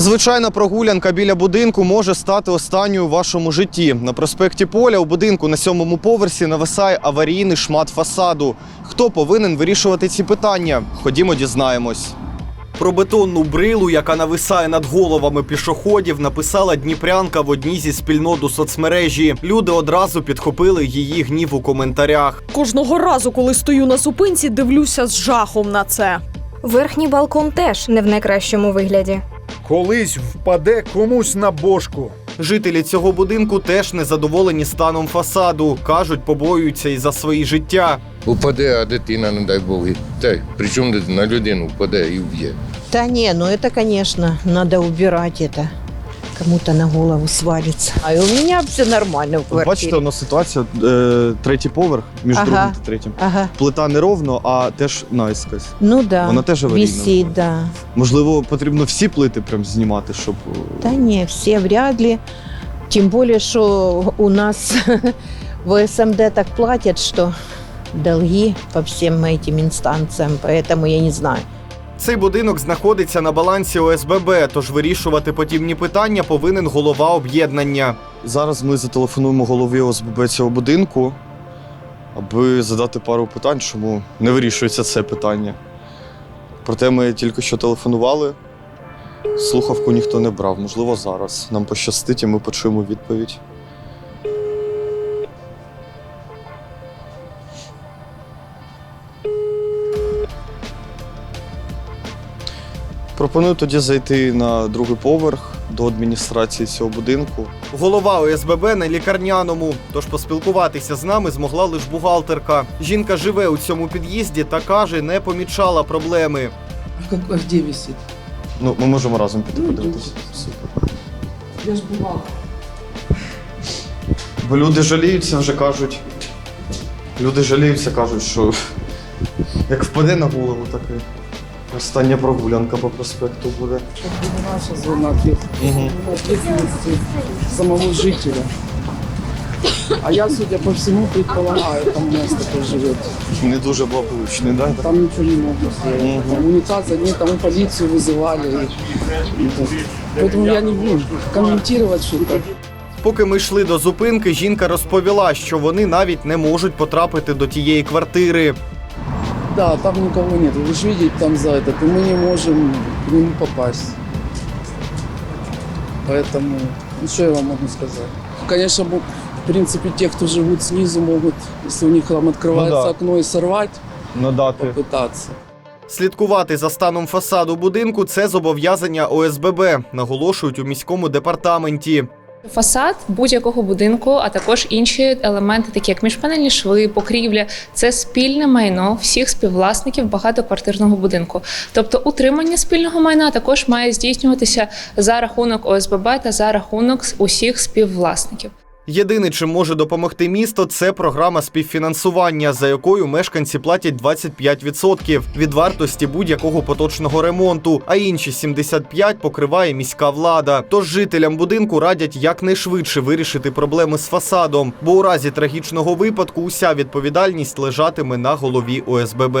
Звичайна прогулянка біля будинку може стати останньою у вашому житті. На проспекті Поля у будинку на сьомому поверсі нависає аварійний шмат фасаду. Хто повинен вирішувати ці питання? Ходімо, дізнаємось. Про бетонну брилу, яка нависає над головами пішоходів, написала Дніпрянка в одній зі спільнот у соцмережі. Люди одразу підхопили її гнів у коментарях. Кожного разу, коли стою на зупинці, дивлюся з жахом на це. Верхній балкон теж не в найкращому вигляді. Колись впаде комусь на бошку. Жителі цього будинку теж незадоволені станом фасаду. кажуть, побоюються і за свої життя. Упаде, а дитина, не дай Бог. Та Та причому дитина? на людину впаде і вб'є. Та ні, ну це, звісно, треба вбирати это. Кому-то на голову свалится. А и у меня все нормально в квартире. Бачите, у нас ситуація е, третій поверх між Ага. другим та третім. Ага. Плита не ровно, а теж наискось. Ну да. Вона теж аварійна. Висит, да. Можливо, потрібно всі плити прям знімати, щоб е, Да не, все вряд ли. Тем более, что у нас в СМД так платят, что долги по всем этим инстанциям, поэтому я не знаю. Цей будинок знаходиться на балансі ОСББ, тож вирішувати подібні питання повинен голова об'єднання. Зараз ми зателефонуємо голові ОСББ цього будинку, аби задати пару питань, чому не вирішується це питання. Проте ми тільки що телефонували. Слухавку ніхто не брав. Можливо, зараз нам пощастить і ми почуємо відповідь. Пропоную тоді зайти на другий поверх до адміністрації цього будинку. Голова ОСББ на лікарняному, тож поспілкуватися з нами змогла лише бухгалтерка. Жінка живе у цьому під'їзді та каже, не помічала проблеми. А как, а где висит? Ну, ми можемо разом піти Ну, подивитися. йдемо. Супер. Я ж бывал. Бо люди жаліються, вже кажуть. Люди жаліються, кажуть, що як впаде на голову, так і остання прогулянка по проспекту буде. Это не наша зона ответственности. Угу. ответственности самого жителя. А я, судя по всему, предполагаю, там у нас такой живет. Не дуже благополучний, да? Там ничего не могут сделать. Мгм. Там унитаз одни, там и полицию вызывали. И- и так. Поэтому я не буду комментировать что-то. Поки ми йшли до зупинки, жінка розповіла, що вони навіть не можуть потрапити до тієї квартири. Да, там никого нет. Вы же видите там за этот, и мы не можем к нему попасть. Поэтому, ну что я вам могу сказать? Конечно, бу- в принципе, те, кто живут снизу, могут, если у них там открывается да. окно, и сорвать, Надати. попытаться. Слідкувати за станом фасаду будинку це зобов'язання ОСББ, наголошують у міському департаменті. Фасад будь-якого будинку, а також інші елементи, такі як міжпанельні шви, покрівля, це спільне майно всіх співвласників багатоквартирного будинку. Тобто утримання спільного майна також має здійснюватися за рахунок ОСББ та за рахунок усіх співвласників. Єдине, чим може допомогти місто, це програма співфінансування, за якою мешканці платять 25% від вартості будь-якого поточного ремонту, а інші 75% покриває міська влада. Тож жителям будинку радять якнайшвидше вирішити проблеми з фасадом, бо у разі трагічного випадку уся відповідальність лежатиме на голові ОСББ.